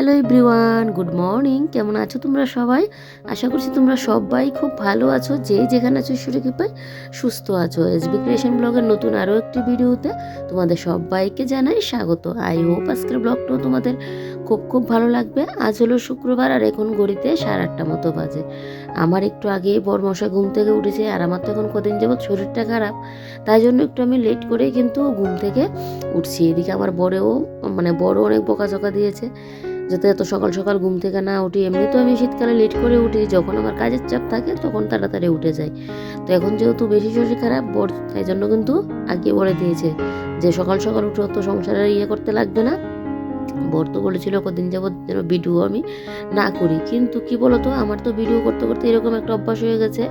Hello everyone, good morning. কেমন আছো তোমরা সবাই? আশা করছি তোমরা সবাই খুব ভালো আছো। যে যেখানে আছো কৃপায় সুস্থ আছো। এসবি ক্রিয়েশন ব্লগের নতুন আরও একটি ভিডিওতে তোমাদের সবাইকে জানাই স্বাগত। আই হোপ আজকের ব্লগটাও তোমাদের খুব খুব ভালো লাগবে। আজ হলো শুক্রবার আর এখন ঘড়িতে সাড়ে আটটা মতো বাজে। আমার একটু আগে বড় মশা ঘুম থেকে উঠেছে আর আমার তো এখন কদিন যাবৎ শরীরটা খারাপ। তাই জন্য একটু আমি লেট করেই কিন্তু ঘুম থেকে উঠছি। এদিকে আমার বড়েও মানে বড় অনেক বকাঝকা দিয়েছে। যাতে এত সকাল সকাল ঘুম থেকে না উঠি, এমনি তো আমি শীতকালে লেট করে উঠি, যখন আমার কাজের চাপ থাকে তখন তাড়াতাড়ি উঠে যায় তো এখন যেহেতু বেশি শরীর খারাপ, বর তাই জন্য কিন্তু আগে বলে দিয়েছে যে সকাল সকাল উঠে অত সংসারের ইয়ে করতে লাগবে না। বর তো বলেছিল কদিন যাবৎ যেন ভিডিও আমি না করি। কিন্তু কি বলতো, আমার তো ভিডিও করতে করতে এরকম একটা অভ্যাস হয়ে গেছে।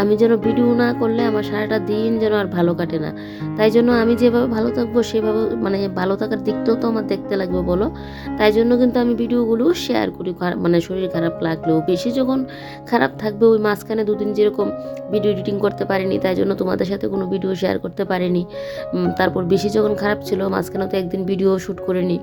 আমি যেন ভিডিও না করলে আমার সারাটা দিন যেন আর ভালো কাটে না। তাই জন্য আমি যেভাবে ভালো থাকব, সেভাবে মানে ভালো থাকার দিকটাও তো আমার দেখতে লাগবে বলো। তাই জন্য কিন্তু আমি ভিডিওগুলো শেয়ার করি। মানে শরীর খারাপ লাগলেও বেশি যখন খারাপ থাকবে, ওই মাঝখানে দুদিন যেরকম ভিডিও এডিটিং করতে পারিনি, তাই জন্য তোমাদের সাথে কোনো ভিডিও শেয়ার করতে পারিনি। তারপর বেশি যখন খারাপ ছিল, মাঝখানে তো একদিন ভিডিও শ্যুট করিনি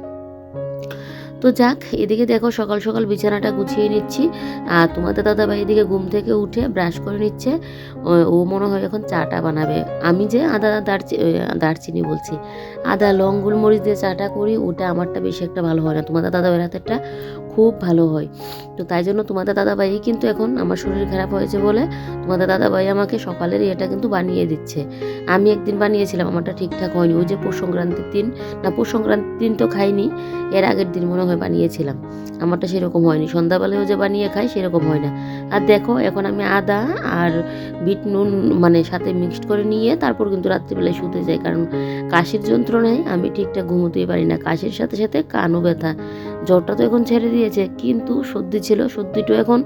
তো যাক, এদিকে দেখো সকাল সকাল বিছানাটা গুছিয়ে নিচ্ছি। আর তোমাদের দাদা ভাই এদিকে ঘুম থেকে উঠে ব্রাশ করে নিচ্ছে। ও- মনে হয় এখন চাটা বানাবে। আমি যে আদা দারচি দারচিনি বলছি, আদা লং গোলমরিচ দিয়ে চাটা করি, ওটা আমারটা বেশি একটা ভালো হয় না। তোমাদের দাদা ভাইয়ের হাতেরটা খুব ভালো হয়। তো তাই জন্য তোমাদের দাদা ভাই কিন্তু এখন আমার শরীর খারাপ হয়েছে বলে তোমাদের দাদা ভাই আমাকে সকালের এটা কিন্তু বানিয়ে দিচ্ছে। আমি একদিন বানিয়েছিলাম, আমারটা ঠিকঠাক হয়নি। ওই যে পৌষ সংক্রান্তির দিন, না পৌষ সংক্রান্তির দিন তো খাইনি, এর আগের দিন মনে হয় বানিয়েছিলাম। আমারটা সেরকম হয়নি। সন্ধ্যাবেলায়ও যে বানিয়ে খাই সেরকম হয় না। আর দেখো, এখন আমি আদা আর বিট নুন মানে সাথে মিক্সড করে নিয়ে তারপর কিন্তু রাত্রিবেলায় শুতে যাই। কারণ কাশির যন্ত্রণায় আমি ঠিকঠাক ঘুমোতেই পারি না। কাশির সাথে সাথে কানও ব্যথা। জ্বরটা তো এখন ছেড়ে দিয়েছে, কিন্তু সর্দি ছিল, সর্দিটাও এখন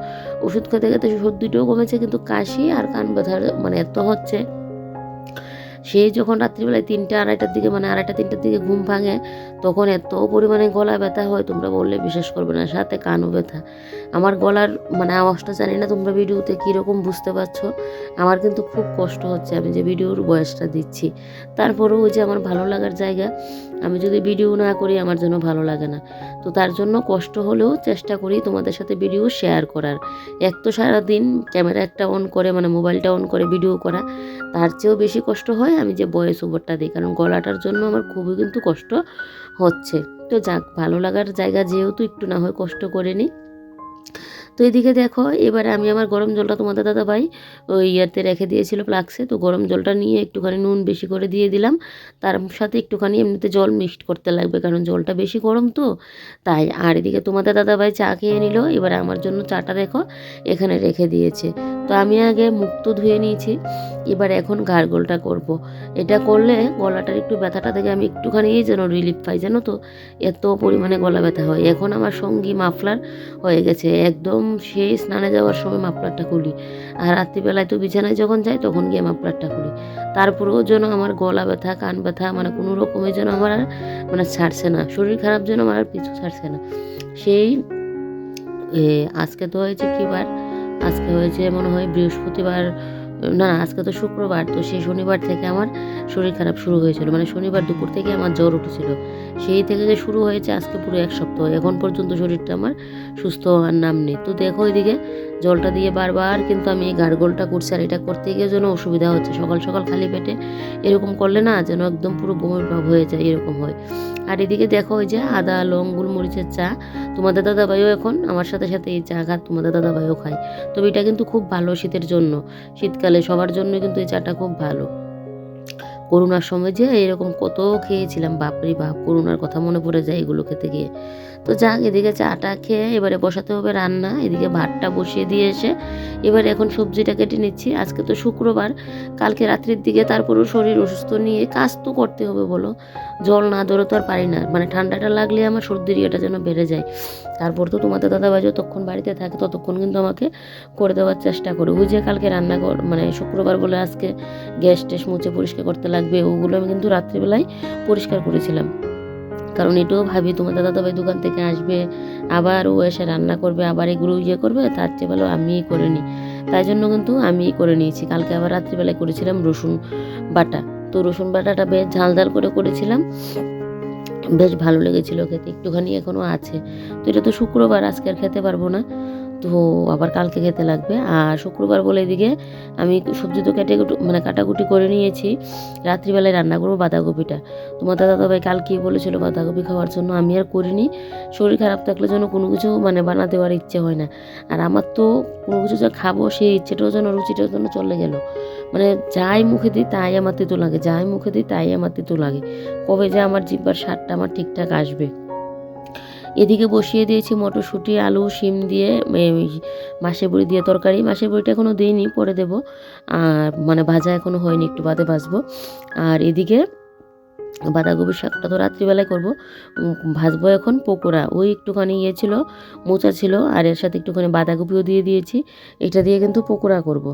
ওষুধ খেতে খেতে সর্দিটাও কমেছে, কিন্তু কাশি আর কান ব্যথা মানে এত হচ্ছে। সেই যখন রাত্রিবেলায় তিনটা আড়াইটার দিকে মানে আড়াইটা, তিনটার দিকে ঘুম ভাঙে, তখন এত পরিমাণে গলা ব্যথা হয়, তোমরা বললে বিশ্বাস করবে না, সাথে কানও ব্যথা। আমার গলার মানে আওয়াজটা জানি না তোমরা ভিডিওতে কীরকম বুঝতে পারছ, আমার কিন্তু খুব কষ্ট হচ্ছে আমি যে ভিডিওর বয়সটা দিচ্ছি। তারপরেও ওই যে আমার ভালো লাগার জায়গা, আমি যদি ভিডিও না করি আমার জন্য ভালো লাগে না। তো তার জন্য কষ্ট হলেও চেষ্টা করি তোমাদের সাথে ভিডিও শেয়ার করার। এক তো সারাদিন ক্যামেরা একটা অন করে মানে মোবাইলটা অন করে ভিডিও করা, তার চেয়েও বেশি কষ্ট হয় আমি যে বয়েস ওভারটা দিই। কারণ গলাটার জন্য আমার খুবই কিন্তু কষ্ট হচ্ছে। তো যাক, ভালো লাগার জায়গা যেহেতু একটু না হয় কষ্ট করে নিই। তো এদিকে দেখো, এবারে আমি আমার গরম জলটা তোমাদের দাদা ভাই ওই ইয়েতে রেখে দিয়েছিল ফ্লাক্সে। তো গরম জলটা নিয়ে একটুখানি নুন বেশি করে দিয়ে দিলাম। তার সাথে একটুখানি এমনিতে জল মিক্সড করতে লাগবে, কারণ জলটা বেশি গরম তো। তাই, আর এদিকে তোমাদের দাদা ভাই চা খেয়ে নিল। এবার আমার জন্য চাটা দেখো, এখানে রেখে দিয়েছে। তো আমি আগে মুখ তো ধুয়ে নিয়েছি। এবার এখন গার্গলটা করব। এটা করলে গলাটার একটু ব্যথাটা থেকে আমি একটুখানি যেন রিলিফ পাই, জানো তো? এত পরিমাণে গলা ব্যথা হয়। এখন আমার সঙ্গী মাফলার হয়ে গেছে, একদম সেই স্নানে যাওয়ার সময় মাফলারটা খুলি। আর রাত্রিবেলায় তো বিছানায় যখন যাই তখন গিয়ে মাফলারটা খুলি। তারপরেও যেন আমার গলা ব্যথা, কান ব্যথা মানে কোনো রকমের যেন আমার আর মানে ছাড়ছে না। শরীর খারাপ যেন আমার আর পিছু ছাড়ছে না। সেই আজকে তো হয়েছে কি বার? আজকে হয়েছে মনে হয় বৃহস্পতিবার না আজকে তো শুক্রবার, তো সেই শনিবার থেকে আমার শরীর খারাপ শুরু হয়েছিল। মানে শনিবার দুপুর থেকে আমার জ্বর উঠেছিল। সেই থেকে যে শুরু হয়েছে আজকে পুরো এক সপ্তাহ। এখন পর্যন্ত শরীরটা আমার সুস্থ হওয়ার নাম নেই। তো দেখো এদিকে, জলটা দিয়ে বারবার কিন্তু আমি এই গার্গলটা করছি আর এটা করতে গিয়ে যেন অসুবিধা হচ্ছে। সকাল সকাল খালি পেটে এরকম করলে না যেন একদম পুরো বমির ভাব হয়ে যায়, এরকম হয়। আর এদিকে দেখো ওই যে আদা, লং, গোলমরিচের চা। তোমাদের দাদাভাইও এখন আমার সাথে সাথে এই চা খা তোমাদের দাদাভাইও খায়। তবে এটা কিন্তু খুব ভালো শীতের জন্য। শীতকালে সবার জন্য কিন্তু এই চাটা খুব ভালো। করোনার সময় যে এরকম কত খেয়েছিলাম, বাপরে বাপ করোনার কথা মনে পড়ে যায় এগুলো খেতে গিয়ে। তো যাক, এদিকে চাটা খেয়ে এবারে বসাতে হবে রান্না, এদিকে ভাতটা বসিয়ে দিয়ে এসে এবারে এখন সবজিটা কেটে নিচ্ছি। আজকে তো শুক্রবার, কালকে রাত্রির দিকে তারপরেও শরীর অসুস্থ নিয়ে কাজ তো করতে হবে বলো। জল না ধরে তো আর পারি না মানে ঠান্ডাটা লাগলে আমার সর্দির ইয়েটা যেন বেড়ে যায়। তারপর তো তোমাদের দাদাভাই যতক্ষণ বাড়িতে থাকে, ততক্ষণ কিন্তু আমাকে করে দেওয়ার চেষ্টা করে ওই যে কালকে রান্না কর মানে শুক্রবার বলে আজকে গ্যাস ট্যাস মুছে পরিষ্কার করতে লাগবে, ওগুলো আমি কিন্তু রাত্রিবেলায় পরিষ্কার করেছিলাম। কারণ এটাও ভাবি তোমার দাদা তবে দোকান থেকে আসবে, আবার ও এসে রান্না করবে, আবার এগুলো ইয়ে করবে, তার চেয়ে ভালো আমিই করে নিই। তাই জন্য কিন্তু আমি করে নিয়েছি। কালকে আবার রাত্রিবেলায় করেছিলাম রসুন বাটা। তো রসুন বাটাটা বেশ ঝাল ঝাল করে করেছিলাম। বেশ ভালো লেগেছিলো খেতে। একটুখানি এখনও আছে। তো এটা তো শুক্রবার, আজকে খেতে পারব না। তো আবার কালকে খেতে লাগবে। আর শুক্রবার বলে এদিকে আমি সবজি তো কেটে মানে কাটাকুটি করে নিয়েছি। রাত্রিবেলায় রান্না করব বাঁধাকপিটা। তোমার দাদা ভাই কালকে বলেছিল বাঁধাকপি খাওয়ার জন্য, আমি আর করিনি। শরীর খারাপ থাকলে যেন কোনো কিছু মানে বানাতে দেওয়ার ইচ্ছে হয় না। আর আমার তো কোনো কিছু যা খাব, সেই ইচ্ছেটাও যেন, রুচিটাও যেন চলে গেল। মানে যাই মুখে দিই তাই আমার তিতো লাগে, যাই মুখে দিই তাই আমার তিতো লাগে। কবে যে আমার জিব্বার স্বাদটা আমার ঠিকঠাক আসবে। এদিকে বসিয়ে দিয়েছি মটরশুঁটি, আলু, শিম দিয়ে মাসে মাসের বড়ি দিয়ে তরকারি। মাসের বড়িটা এখনও দিইনি, পরে দেবো। আর মানে ভাজা এখনও হয়নি, একটু বাদে ভাজবো। আর এদিকে বাঁধাকপির শাকটা তো রাত্রিবেলায় করব। ভাজবো এখন পকোড়া। ওই একটুখানি ইয়ে ছিল, মোচা ছিল, আর এর সাথে একটুখানি বাঁধাকপিও দিয়ে দিয়েছি। এটা দিয়ে কিন্তু পকোড়া করব।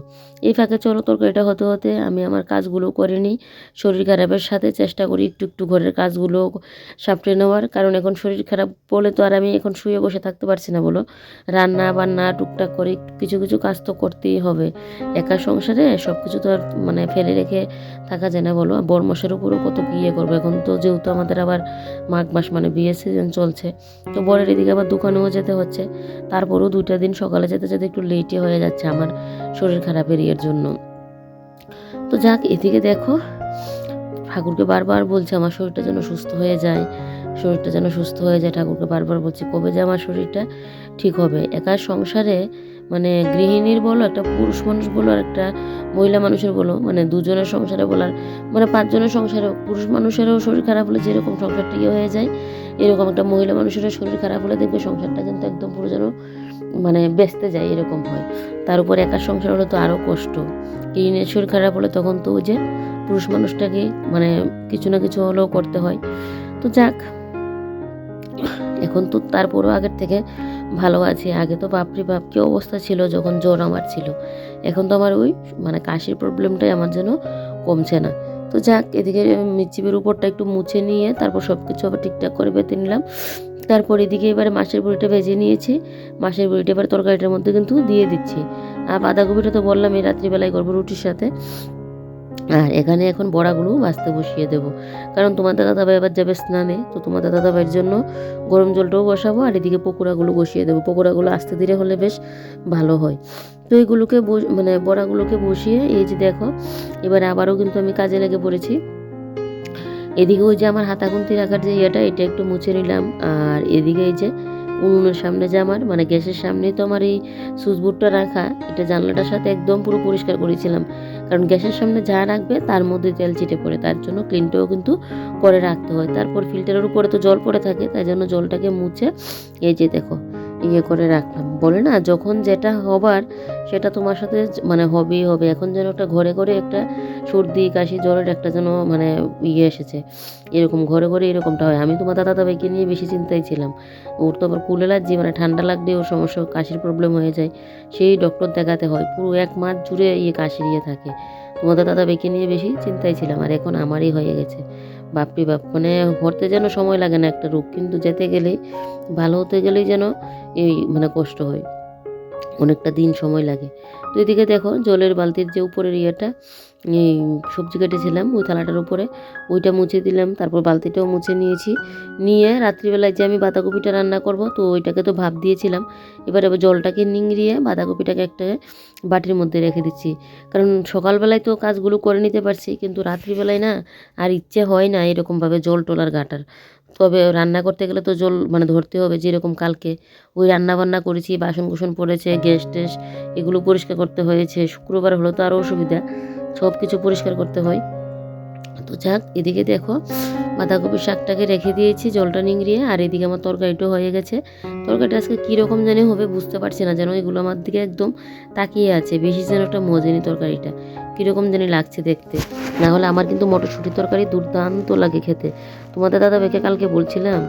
এই ফাঁকে চলো, তরকারিটা হতে হতে আমি আমার কাজগুলো করে নিই। শরীর খারাপের সাথে চেষ্টা করি একটু একটু ঘরের কাজগুলো সাপটে নেওয়ার। কারণ এখন শরীর খারাপ বলে তো আর আমি এখন শুয়ে বসে থাকতে পারছি না বলো। রান্না বান্না, টুকটাক করে কিছু কিছু কাজ তো করতেই হবে। একা সংসারে সব কিছু তো আর মানে ফেলে রেখে থাকা যায় না বলো। বরমশের উপরও কত ইয়ে করব এখন তো যেহেতু আমাদের আবার মাঘ মাস মানে বিয়ে সিজন চলছে, তো বরের এদিকে আবার দোকানেও যেতে হচ্ছে। তারপরেও দুইটা দিন সকালে যেতে যেতে একটু লেটই হয়ে যাচ্ছে আমার শরীর খারাপের ইয়ের জন্য। তো যাক, এদিকে দেখো, ঠাকুরকে বারবার বলছে আমার শরীরটা যেন সুস্থ হয়ে যায়, শরীরটা যেন সুস্থ হয়ে যায়। ঠাকুরকে বারবার বলছি, কবে যে আমার শরীরটা ঠিক হবে? একা সংসারে মানে গৃহিণীর বলো, একটা পুরুষ মানুষ বলো আর একটা মহিলা মানুষের বলো মানে দুজনের সংসারে বলার মানে পাঁচজনের সংসারে পুরুষ মানুষেরও শরীর খারাপ হলে যেরকম সংসারটা ইয়ে হয়ে যায়, এরকম একটা মহিলা মানুষেরও শরীর খারাপ হলে দেখবে সংসারটা কিন্তু একদম পুরো যেন মানে বেচতে যায়, এরকম হয়। তার উপর একার সংসার হলে তো আরও কষ্ট। গৃহিণীর শরীর খারাপ হলে তখন তো যে পুরুষ মানুষটাকে মানে কিছু না কিছু হলেও করতে হয়। তো যাক, এখন তো তারপরও আগের থেকে ভালো আছি। আগে তো বাপরি বাপ কি অবস্থা ছিল যখন জ্বর আমার ছিল। এখন তো আমার ওই মানে কাশির প্রবলেমটাই আমার যেন কমছে না। তো যাক, এদিকে মিচিবের উপরটা একটু মুছে নিয়ে তারপর সব কিছু আবার ঠিকঠাক করে বেঁধে নিলাম। তারপর এদিকে এবারে মাছের বড়িটা ভেজে নিয়েছি। মাছের বড়িটা এবার তরকারিটার মধ্যে কিন্তু দিয়ে দিচ্ছি। আর বাঁধাকপিটা তো বললাম এই রাত্রিবেলায় করব রুটির সাথে। আর এখানে এখন বড়াগুলো ভাজতে বসিয়ে দেবো। কারণ তোমার দাদা দাবাই আবার যাবে স্নানে, তো তোমার দাদা দাবাইয়ের জন্য গরম জলটাও বসাবো আর এদিকে পকোড়াগুলো বসিয়ে দেবো। পকোড়াগুলো আস্তে ধীরে হলে বেশ ভালো হয়। তো এইগুলোকে মানে বড়াগুলোকে বসিয়ে এই যে দেখো, এবারে আবারও কিন্তু আমি কাজে লেগে পড়েছি। এদিকে ওই যে আমার হাতাগুন্তি রাখার যে ইয়েটা, এটা একটু মুছে নিলাম। আর এদিকে এই যে উনুনের সামনে যে আমার মানে গ্যাসের সামনে তো আমার এই সুইচবোর্ডটা রাখা, এটা জানলাটার সাথে একদম পুরো পরিষ্কার করেছিলাম। কারণ গ্যাসের সামনে যা রাখবে তার মধ্যে তেল ছিটে পড়ে, তার জন্য ক্লিনটাও কিন্তু করে রাখতে হয়। তারপর ফিল্টারের উপরে তো জল পড়ে থাকে, তাই জন্য জলটাকে মুছে, এই যে দেখো ইয়ে করে রাখলাম। বলে না, যখন যেটা হবার সেটা তোমার সাথে মানে হবেই হবে। এখন যেন একটা ঘরে ঘরে একটা সর্দি, কাশি, জ্বরের একটা যেন মানে ইয়ে এসেছে। এরকম ঘরে ঘরে এরকমটা হয়। আমি তোমার দাদা দাবাইকে নিয়ে বেশি চিন্তায় ছিলাম। ওর তো আবার কুল অ্যালার্জি মানে ঠান্ডা লাগলে ওর সমস্যা কাশির প্রবলেম হয়ে যায়। সেই ডক্টর দেখাতে হয়। পুরো এক মাস জুড়ে ইয়ে কাশির ইয়ে থাকে। তোমাদের দাদা বেঁকে নিয়ে বেশি চিন্তায় ছিলাম। আর এখন আমারই হয়ে গেছে। বাপরি বাপ মানে হতে যেন সময় লাগে না একটা রোগ। কিন্তু যেতে গেলেই, ভালো হতে গেলেই যেন এই মানে কষ্ট হয়। অনেকটা দিন সময় লাগে। তো এদিকে দেখো, জলের বালতির যে উপরের ইয়েটা, এই সবজি কেটেছিলাম, ওই থালাটার উপরে। ওইটা মুছে দিলাম, তারপর বালতিটাও মুছে নিয়েছি। নিয়ে রাত্রিবেলায় যে আমি বাঁধাকপিটা রান্না করব, তো ওইটাকে তো ভাপ দিয়েছিলাম। এবার এবার জলটাকে নিংড়িয়ে বাঁধাকপিটাকে একটা বাটির মধ্যে রেখে দিচ্ছি। কারণ সকালবেলায় তো কাজগুলো করে নিতে পারছি, কিন্তু রাত্রিবেলায় না, আর ইচ্ছে হয় না এরকমভাবে জল টোলার গাটার তবে রান্না করতে গেলে তো জল মানে ধরতে হবে, যেরকম কালকে ওই রান্না বান্না করেছি বাসন কুসন পড়েছে, গ্যাস ট্যাস এগুলো পরিষ্কার করতে হয়েছে, শুক্রবার হলো তো আরও অসুবিধা, সব কিছু পরিষ্কার করতে হয়। তো যাক, এদিকে দেখো বাঁধাকপির শাকটাকে রেখে দিয়েছি, জলটা নিংড়িয়ে, আর এদিকে আমার তরকারিটাও হয়ে গেছে। তরকারিটা আজকে কীরকম জানি হবে বুঝতে পারছি না, যেন এগুলো আমার দিকে একদম তাকিয়ে আছে, বেশি যেন একটা মজেনি তরকারিটা। কীরকম জানি লাগছে দেখতে। না হলে আমার কিন্তু মটরশুঁটির তরকারি দুর্দান্ত লাগে খেতে। তোমাদের দাদা বেকে কালকে বলছিলাম,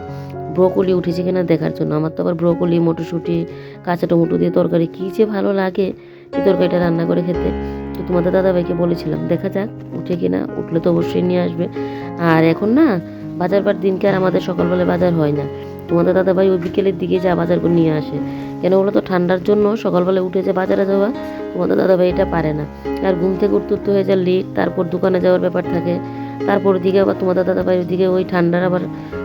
ব্রোকলি উঠেছে কিনা দেখার জন্য। আমার তো আবার ব্রোকলি, মটরশুঁটি, কাঁচা টমেটো দিয়ে তরকারি কী যে ভালো লাগে এই তরকারিটা রান্না করে খেতে। তো তোমাদের দাদাভাইকে বলেছিলাম, দেখা যাক উঠে কিনা, উঠলে তো অবশ্যই নিয়ে আসবে। আর এখন না বাজার বার দিনকে আর আমাদের সকালবেলায় বাজার হয় না। তোমাদের দাদাভাই ওই বিকেলের দিকে যা বাজার করে নিয়ে আসে। কেন বলো তো? ঠান্ডার জন্য সকালবেলা উঠে যে বাজারে যাওয়া, তোমাদের দাদাভাই এটা পারে না। আর ঘুম থেকে উঠতে উঠতে হয়ে যায় লেট তারপর দোকানে যাওয়ার ব্যাপার থাকে। তারপর ওদিকে আবার তোমাদের দাদা ভাই ওদিকে ওই ঠান্ডার আবার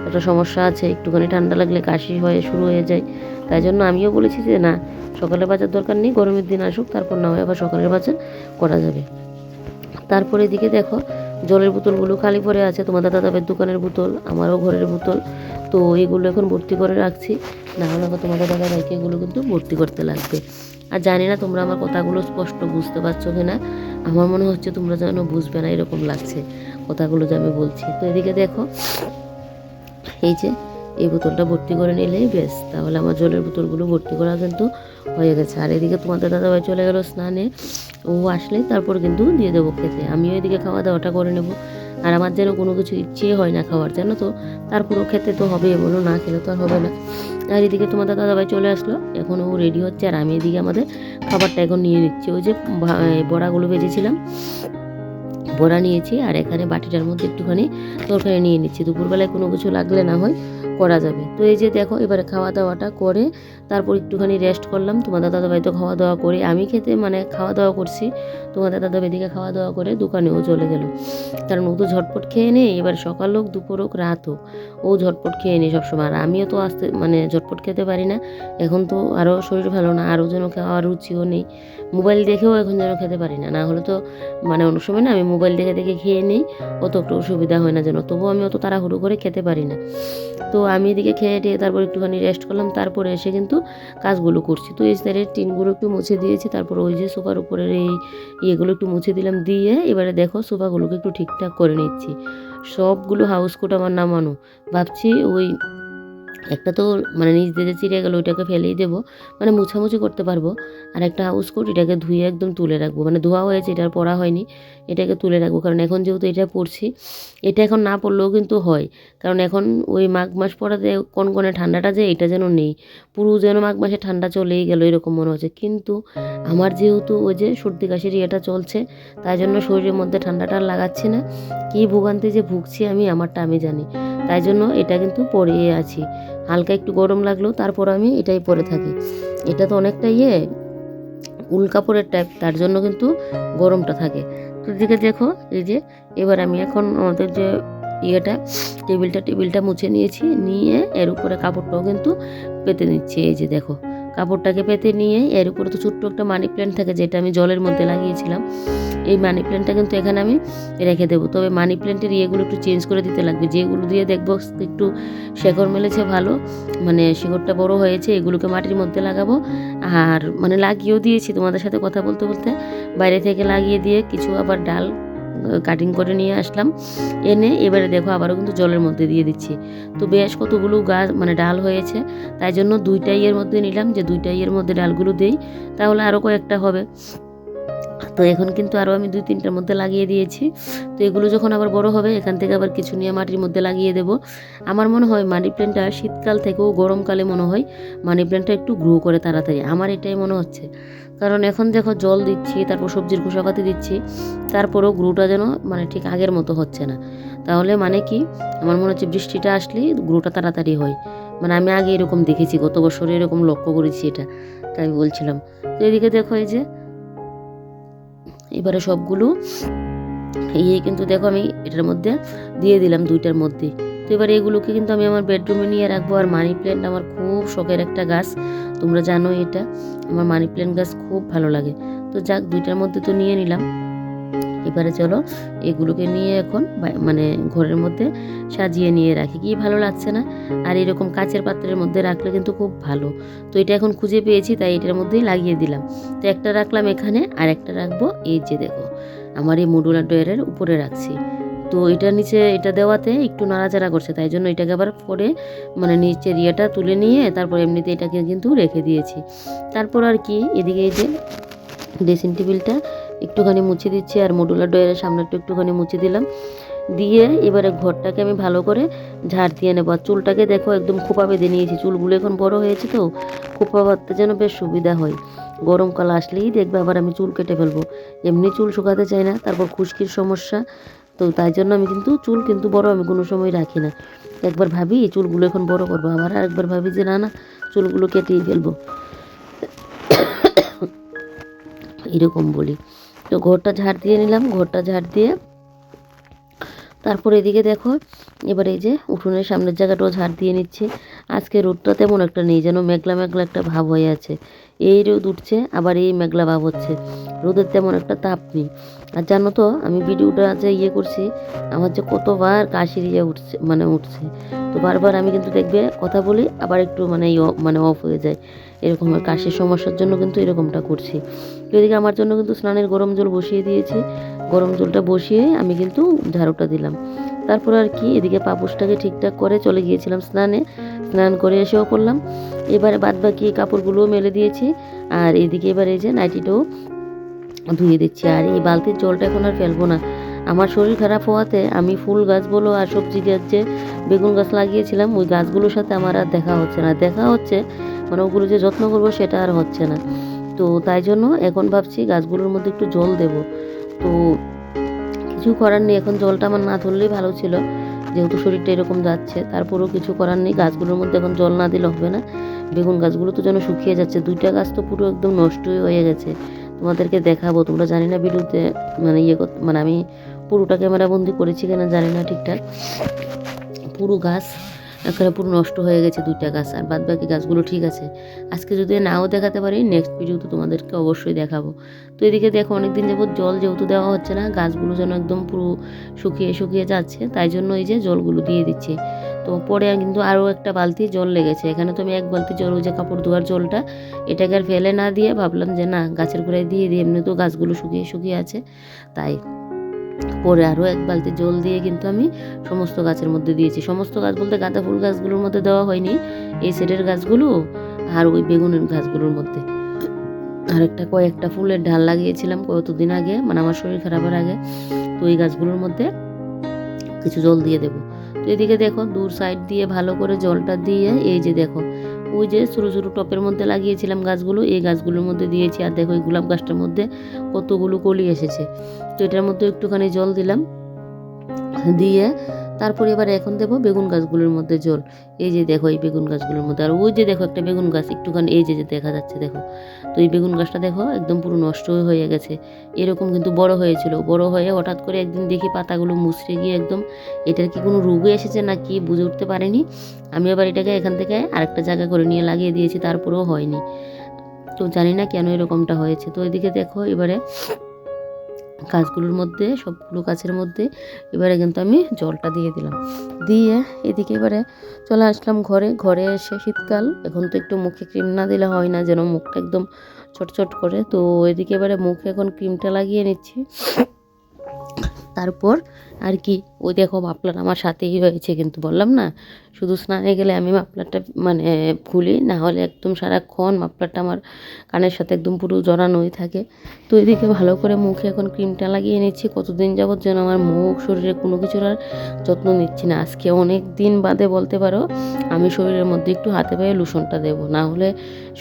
একটা সমস্যা আছে, একটুখানি ঠান্ডা লাগলে কাশি হয়ে শুরু হয়ে যায়। তাই জন্য আমিও বলেছি যে, না, সকালে বাজার দরকার নেই, গরমের দিন আসুক, তারপর না হয় আবার সকালের বাজার করা যাবে। তারপরে এদিকে দেখো জলের বোতলগুলো খালি পড়ে আছে, তোমাদের দাদাবের দোকানের বোতল, আমারও ঘরের বোতল। তো এগুলো এখন ভর্তি করে রাখছি, না হলে তোমাদের দাদা ভাইকে এগুলো কিন্তু ভর্তি করতে লাগবে। আর জানি না তোমরা আমার কথাগুলো স্পষ্ট বুঝতে পারছ কি না আমার মনে হচ্ছে তোমরা যেন বুঝবে না এরকম লাগছে কথাগুলো যে আমি বলছি। তো এদিকে দেখো, এই যে এই বোতলটা ভর্তি করে নিলেই বেশ, তাহলে আমার জলের বোতলগুলো ভর্তি করা কিন্তু হয়ে গেছে। আর এদিকে তোমাদের দাদাভাই চলে গেল স্নানে, ও আসলে তারপর কিন্তু দিয়ে দেবো খেতে। আমিও এদিকে খাওয়া দাওয়াটা করে নেব। আর আমার যেন কোনো কিছু ইচ্ছে হয় না খাওয়ার, জানো তো? তারপরও খেতে তো হবে, বলো না খেলে তো আর হবে না। আর এদিকে তোমাদের দাদাভাই চলে আসলো, এখন ও রেডি হচ্ছে। আর আমি এদিকে আমাদের খাবারটা এখন নিয়ে নিচ্ছি। ওই যে বড়াগুলো ভেজেছিলাম বড়া নিয়েছি আর এখানে বাটিটার মধ্যে একটুখানি তরকারি নিয়ে নিচ্ছি। দুপুরবেলায় কোনো কিছু লাগলে না হয় করা যাবে। তো এই যে দেখো, এবারে খাওয়া দাওয়াটা করে তারপর একটুখানি রেস্ট করলাম। তোমাদের দাদা ভাই তো খাওয়া দাওয়া করে, আমি খেতে মানে খাওয়া দাওয়া করছি। তোমাদের দাদা এদিকে খাওয়া দাওয়া করে দোকানেও চলে গেল। কারণ ও তো ঝটপট খেয়ে নেই, এবার সকাল হোক, দুপুর হোক, রাত হোক, ও ঝটপট খেয়ে নেই সবসময়। আর আমিও তো আসতে মানে ঝটপট খেতে পারি না। এখন তো আরও শরীর ভালো না, আরও যেন খাওয়ার রুচিও নেই। মোবাইল দেখেও এখন যেন খেতে পারি না। না হলে তো মানে অন্য সময় না আমি মোবাইল দেখে দেখে খেয়ে নিই, অত একটু অসুবিধা হয় না যেন। তবুও আমি অত তাড়াহুড়ো করে খেতে পারি না। তো আমি এদিকে খেয়ে টেয়ে তারপর একটুখানি রেস্ট করলাম, তারপরে এসে কিন্তু কাজগুলো করছি। তো এই সাইডের টিনগুলো একটু মুছে দিয়েছি, তারপর ওই যে সোফার উপরের এই ইয়েগুলো একটু মুছে দিলাম, দিয়ে এবারে দেখো সোফাগুলোকে একটু ঠিকঠাক করে নিচ্ছি। সবগুলো হাউস কোট আমার নামানো। ভাবছি ওই একটা তো মানে নিচ দিয়ে চিড়ে গেল, ওইটাকে ফেলেই দেবো। মানে মুছামুছি করতে পারব। আর একটা হাউস কোট এটাকে ধুয়ে একদম তুলে রাখব। মানে ধোয়া হয়েছে এটার পরা হয়নি। এটাকে তুলে রাখব। কারণ এখন যেহেতু এটা পরছি এটা এখন না পরলেও কিন্তু হয়। কারণ এখন ওই মাঘ মাস পরাতে কনকনে ঠান্ডাটা যে, এটা যেন নেই। পুরো যেন মাঘ মাসে ঠান্ডা চলেই গেল, এরকম মনে হচ্ছে। কিন্তু আমার যেহেতু ওই যে সর্দি কাশির ইয়েটা চলছে, তাই জন্য শরীরের মধ্যে ঠান্ডাটা আর লাগাচ্ছি না। কী ভোগান্তি যে ভুগছি আমি, আমারটা আমি জানি। তাই জন্য এটা কিন্তু পরে আছি। হালকা একটু গরম লাগলেও তারপর আমি এটাই পরে থাকি। এটা তো অনেকটা ইয়ে উল কাপড়ের টাইপ তার জন্য কিন্তু গরমটা থাকে। তো দিকে দেখো, এই যে, এবার আমি এখন আমাদের যে ইয়েটা, টেবিলটা টেবিলটা মুছে নিয়েছি, নিয়ে এর উপরে কাপড়টাও কিন্তু পেতে নিচ্ছি। এই যে দেখো কাপড়টাকে পেতে নিয়ে এর উপরে তো ছোট্ট একটা মানি প্ল্যান্ট থাকে যেটা আমি জলের মধ্যে লাগিয়েছিলাম। এই মানি প্ল্যান্টটা কিন্তু এখানে আমি রেখে দেবো। তবে মানি প্ল্যান্টের ইয়েগুলো একটু চেঞ্জ করে দিতে লাগবে। যেগুলো দিয়ে দেখব একটু শেকড় মেলেছে ভালো মানে শিকড়টা বড় হয়েছে, এগুলোকে মাটির মধ্যে লাগাবো। আর মানে লাগিয়েও দিয়েছি তোমাদের সাথে কথা বলতে বলতে। বাইরে থেকে লাগিয়ে দিয়ে কিছু আবার ডাল কাটিং করে নিয়ে আসলাম। এনে এবারে দেখো আবারও কিন্তু জলের মধ্যে দিয়ে দিচ্ছি। তো বেশ কতগুলো গাছ মানে ডাল হয়েছে। তাই জন্য দুইটা ইয়ের মধ্যে নিলাম। যে দুইটা ইয়ের মধ্যে ডালগুলো দেই, তাহলে আরও কয়েকটা হবে। তো এখন কিন্তু আরও আমি দুই, তিনটার মধ্যে লাগিয়ে দিয়েছি। তো এগুলো যখন আবার বড় হবে, এখান থেকে আবার কিছু নিয়ে মাটির মধ্যে লাগিয়ে দেব। আমার মনে হয় মানি প্ল্যান্টটা শীতকাল থেকেও গরমকালে মনে হয় মানি প্ল্যান্টটা একটু গ্রো করে তাড়াতাড়ি। আমার এটাই মনে হচ্ছে। কারণ এখন দেখো জল দিচ্ছি, তারপর সবজির খোসাপাতি দিচ্ছি, তারপরেও গ্রোটা যেন মানে ঠিক আগের মতো হচ্ছে না। তাহলে মানে কি? আমার মনে হচ্ছে বৃষ্টিটা আসলেই গ্রোটা তাড়াতাড়ি হয়। মানে আমি আগে এরকম দেখেছি, গত বছরে এরকম লক্ষ্য করেছি এটা, তাই বলছিলাম। তো এদিকে দেখো এই যে এবারে সবগুলো এই কিন্তু দেখো আমি এটার মধ্যে দিয়ে দিলাম দুইটার মধ্যে। তো এবার এগুলোকে কিন্তু আমি আমার বেডরুমে নিয়ে রাখব। আর মানি প্ল্যান্ট আমার খুব শখের একটা গাছ। তোমরা জানো এটা। আমার মানি প্ল্যান্ট গাছ খুব ভালো লাগে। তো যাক, দুইটার মধ্যে তো নিয়ে নিলাম। এবারে চলো এগুলোকে নিয়ে এখন মানে ঘরের মধ্যে সাজিয়ে নিয়ে রাখি। কি ভালো লাগছে না? আর এরকম কাচের পাত্রের মধ্যে রাখলে কিন্তু খুব ভালো। তো এটা এখন খুঁজে পেয়েছি, তাই এটার মধ্যেই লাগিয়ে দিলাম। তো একটা রাখলাম এখানে, আর একটা রাখব এই যে দেখো, আমার এই মডুলার ডয়ারের উপরে রাখছি। তো এটা নিচে, এটা দেওয়াতে একটু নাড়াচাড়া করছে, তাই জন্য এটাকে আবার পরে মানে নিচের ইয়েটা তুলে নিয়ে তারপর এমনিতে এটাকে কিন্তু রেখে দিয়েছি। তারপর আর কি, এদিকে এই যে ড্রেসিং টেবিলটা একটুখানি মুছে দিচ্ছি আর মডুলার ডয়ারের সামনেটা একটুখানি মুছে দিলাম। দিয়ে এবারে ঘরটাকে আমি ভালো করে ঝাড় দিয়ে নেব। আর চুলটাকে দেখো একদম খোপা বেঁধে নিয়েছি। চুলগুলো এখন বড় হয়েছে তো, খোপা বাঁধতে যেন বেশ সুবিধা হয়। গরমকাল আসলেই দেখবে আবার আমি চুল কেটে ফেলব। এমনি চুল শুকাতে চাই না, তারপর খুশকির সমস্যা। তো তাই জন্য আমি কিন্তু চুল কিন্তু বড় আমি কোনো সময় রাখি না। একবার ভাবি চুলগুলো এখন বড় করব। আবার আরেকবার ভাবি যে না না, চুলগুলো কেটেই ফেলব। এরকম বলি। তো ঘরটা ঝাড় দিয়ে নিলাম, ঘোরটা ঝাড় দিয়ে। তারপর এদিকে দেখো, এবার এই যে উঠোনের সামনের জায়গাটাও ঝাড় দিয়ে নিচ্ছে। আজকে রোদটা তেমন একটা নেই, যেন মেঘলা মেঘলা একটা ভাব হয়ে আছে। এই রোদ উঠছে, আবার এই মেঘলা ভাব হচ্ছে। রোদের তেমন একটা তাপ নেই। আর জানো তো, আমি ভিডিওটা যে ইয়ে করছি, আমার যে কতবার কাশির ইয়ে উঠছে মানে উঠছে, তো বারবার আমি কিন্তু দেখবে কথা বলি, আবার একটু মানে মানে অফ হয়ে যায়। এরকম কাশির সমস্যার জন্য কিন্তু এরকমটা করছি। এদিকে আমার জন্য কিন্তু স্নানের গরম জল বসিয়ে দিয়েছি। গরম জলটা বসিয়ে আমি কিন্তু ঝাড়ুটা দিলাম। তারপর আর কি, এদিকে পাপুসটাকে ঠিকঠাক করে চলে গিয়েছিলাম স্নানে। স্নান করে এসেও করলাম এবারে বাদ বাকি কাপড়গুলোও মেলে দিয়েছি। আর এদিকে এবার এই যে নাইটিটাও ধুয়ে দিচ্ছি। আর এই বালতির জলটা এখন আর ফেলব না। আমার শরীর খারাপ হওয়াতে আমি ফুল গাছ বলো আর সবজি গাছ যে বেগুন গাছ লাগিয়েছিলাম, ওই গাছগুলোর সাথে আমার আর দেখা হচ্ছে না। দেখা হচ্ছে মানে ওগুলো যে যত্ন করব সেটা আর হচ্ছে না। তো তাই জন্য এখন ভাবছি গাছগুলোর মধ্যে একটু জল দেব। তো কিছু করার নেই, এখন জলটা আমার না ধরলেই ভালো ছিল। যেহেতু শরীরটা এরকম যাচ্ছে, তারপরেও কিছু করার নেই। গাছগুলোর মধ্যে এখন জল না দিলে হবে না। বেগুন গাছগুলো তো যেন শুকিয়ে যাচ্ছে। দুইটা গাছ তো পুরো একদম নষ্টই হয়ে গেছে। তোমাদেরকে দেখাবো, তোমরা জানি না ভিডিওতে মানে ইয়ে মানে আমি পুরোটা ক্যামেরা বন্দি করেছি কিনা জানি না ঠিকঠাক। পুরো গাছ এখানে পুরো নষ্ট হয়ে গেছে, দুইটা গাছ, আর বাদ বাকি গাছগুলো ঠিক আছে। আজকে যদি নাও দেখাতে পারি নেক্সট ভিডিওতে তোমাদেরকে অবশ্যই দেখাবো। তো এদিকে দেখো, অনেকদিন যাবত জল যেহেতু দেওয়া হচ্ছে না, গাছগুলো যেন একদম পুরো শুকিয়ে শুকিয়ে যাচ্ছে, তাই জন্য এই যে জলগুলো দিয়ে দিচ্ছি। তো পরে কিন্তু আরও একটা বালতি জল লেগেছে। এখানে তো আমি এক বালতি জল, ওই যে কাপড় ধোয়ার জলটা, এটাকে আর ফেলে না দিয়ে ভাবলাম যে না, গাছের গোড়ায় দিয়ে দিই এমনি তো গাছগুলো শুকিয়ে শুকিয়ে আছে, তাই। পরে আরও এক বালতি জল দিয়ে কিন্তু আমি সমস্ত গাছের মধ্যে দিয়েছি। সমস্ত গাছ বলতে গাঁদা ফুল গাছগুলোর মধ্যে দেওয়া হয়নি, এই সেটের গাছগুলো আর ওই বেগুনের গাছগুলোর মধ্যে। আর একটা কয়েকটা ফুলের ঢাল লাগিয়েছিলাম কতদিন আগে মানে আমার শরীর খারাপের আগে, তো এই গাছগুলোর মধ্যে কিছু জল দিয়ে দেবো। এদিকে দেখো দূর সাইড দিয়ে ভালো করে জলটা দিয়ে এই যে দেখো, ওই যে ছোটো ছোটো টপের মধ্যে লাগিয়েছিলাম গাছগুলো, এই গাছগুলোর মধ্যে দিয়েছি আর দেখো এই গোলাপ গাছটার মধ্যে কতগুলো কলি এসেছে। তো এটার মধ্যে একটুখানি জল দিলাম, দিয়ে তারপরে এবার এখন দেবো বেগুন গাছগুলোর মধ্যে জল। এই যে দেখো, এই বেগুন গাছগুলোর মধ্যে। আর ওই যে দেখো একটা বেগুন গাছ, একটুখানি এই যে দেখা যাচ্ছে, দেখো। তো এই বেগুন গাছটা দেখো, একদম পুরো নষ্ট হয়ে গেছে। এরকম কিন্তু বড় হয়েছিল। বড় হয়ে হঠাৎ করে একদিন দেখি পাতাগুলো মুছড়ে গিয়ে একদম এটার কি কোনো রোগে এসেছে না কি বুঝে উঠতে পারিনি। আমি আবার এটাকে এখান থেকে আরেকটা জায়গা করে নিয়ে লাগিয়ে দিয়েছি, তারপরেও হয়নি। তো জানি না কেন এরকমটা হয়েছে। তো এদিকে দেখো, এবারে গাছগুলোর মধ্যে সবগুলো গাছের মধ্যে এবারে কিন্তু আমি জলটা দিয়ে দিলাম। দিয়ে এদিকে এবারে চলে আসলাম ঘরে। ঘরে এসে শীতকাল, এখন তো একটু মুখে ক্রিম না দিলে হয় না, যেন মুখটা একদম চটচট করে। তো এদিকে এবারে মুখে এখন ক্রিমটা লাগিয়ে নিচ্ছি। তারপর আর কি ওই দেখো মাপলার আমার সাথেই রয়েছে কিন্তু বললাম না, শুধু স্নানে গেলে আমি মাপলারটা মানে খুলি, না হলে একদম সারাক্ষণ মাপলারটা আমার কানের সাথে একদম পুরো জড়ানোই থাকে। তো এদিকে ভালো করে মুখে এখন ক্রিমটা লাগিয়ে নিচ্ছি, কতদিন যাবত যেন আমার মুখ, শরীরে কোনো কিছুর আর যত্ন নিচ্ছি না। আজকে অনেক দিন বাদে বলতে পারো, আমি শরীরের মধ্যে একটু হাতে পায়ে লোশনটা দেবো, না হলে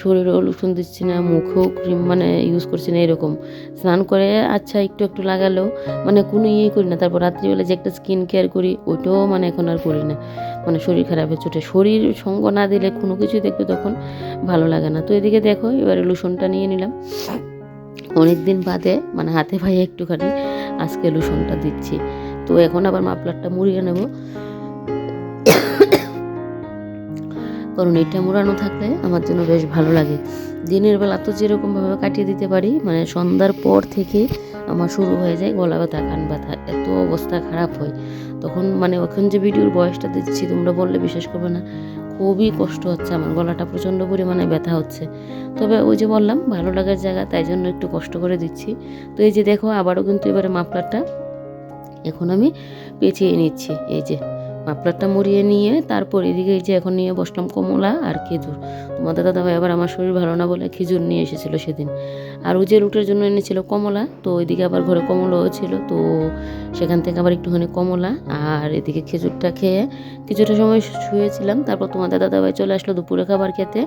শরীরেও লোশন দিচ্ছি না, মুখেও ক্রিম মানে ইউজ করছি না এরকম। স্নান করে আচ্ছা একটু একটু লাগালেও মানে কোনো ইয়েই করি না, তারপর রাত্রিবেলা যে একটা স্কিন কেয়ার করি, ওইটাও মানে এখন আর করি না। মানে শরীর খারাপের চোটে শরীর সঙ্গ না দিলে কোনো কিছুই দেখবে তখন ভালো লাগে না। তো এদিকে দেখো, এবারে লোশনটা নিয়ে নিলাম। অনেক দিন বাদে মানে হাতে পায়ে একটুখানি আজকে লোশনটা দিচ্ছি। তো এখন আবার মাপলারটা মুড়িয়ে নেব। কারণ এটা মুড়ানো থাকলে আমার জন্য বেশ ভালো লাগে। দিনের বেলা তো যেরকমভাবে কাটিয়ে দিতে পারি মানে সন্ধ্যার পর থেকে আমার শুরু হয়ে যায় গলা ব্যথা, কান ব্যথা, এত অবস্থা খারাপ হয়। তখন মানে ওখান যে ভিডিওর বয়সটা দিচ্ছি, তোমরা বললে বিশ্বাস করবে না। খুবই কষ্ট হচ্ছে, আমার গলাটা প্রচণ্ড পরিমাণে ব্যথা হচ্ছে। তবে ওই যে বললাম, ভালো লাগার জায়গা, তাই জন্য একটু কষ্ট করে দিচ্ছি। তো এই যে দেখো, আবারও কিন্তু এবারে মাফলারটা এখন আমি পেঁচিয়ে নিচ্ছি। এই যে মাফলারটা মুড়িয়ে নিয়ে তারপর এদিকে এই যে এখন নিয়ে বসলাম কমলা আর খেজুর। তোমাদের দাদা ভাই আবার আমার শরীর ভালো না বলে খেজুর নিয়ে এসেছিল সেদিন। আর ওই যে রুটের জন্য এনেছিল কমলা, তো ওইদিকে আবার ঘরে কমলাও ছিল, তো সেখান থেকে আবার একটুখানি কমলা আর এদিকে খেজুরটা খেয়ে কিছুটা সময় শুয়েছিলাম। তারপর তোমাদের দাদাভাই চলে আসলো দুপুরে খাবার খেতে।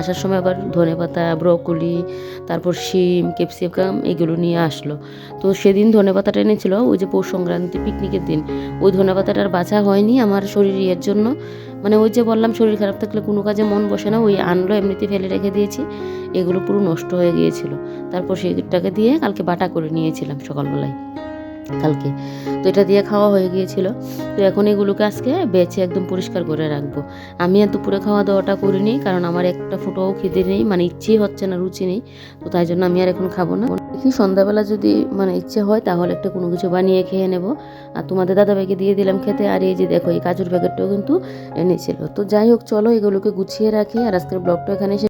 আসার সময় আবার ধনে পাতা, ব্রকলি, তারপর শিম, ক্যাপসিকাম এগুলো নিয়ে আসলো। তো সেদিন ধনে পাতাটা এনেছিল, ওই যে পৌষ সংক্রান্তি, পিকনিকের দিন। ওই ধনে পাতাটার বাছা হয়নি আমার শরীর ইয়ের জন্য। মানে ওই যে বললাম, শরীর খারাপ থাকলে কোনো কাজে মন বসে না, ওই আনলো এমনিতে ফেলে রেখে দিয়েছি। এগুলো পুরো নষ্ট হয়ে গিয়েছিল। তারপর সেটাকে দিয়ে কালকে বাটা করে নিয়েছিলাম সকালবেলায়। কালকে। তো এটা দিয়ে খাওয়া হয়ে গিয়েছিল। তো এখন এগুলোকে আজকে বেছে একদম পরিষ্কার করে রাখব। আমি আর দুপুরে খাওয়া দাওয়াটা করিনি, কারণ আমার একটা ফুটোও খিদে নেই মানে ইচ্ছেই হচ্ছে না, রুচি নেই। তো তাই জন্য আমি আর এখন খাব না। দেখি সন্ধ্যাবেলা যদি মানে ইচ্ছে হয়, তাহলে একটা কোনো কিছু বানিয়ে খেয়ে নেব। আর তোমাদের দাদাভাইকে দিয়ে দিলাম খেতে, আর এই যে দেখো, এই কাজুর প্যাকেটটাও কিন্তু এনেছিল। তো যাই হোক, চলো এগুলোকে গুছিয়ে রাখি, আর আজকের ব্লগটা এখানে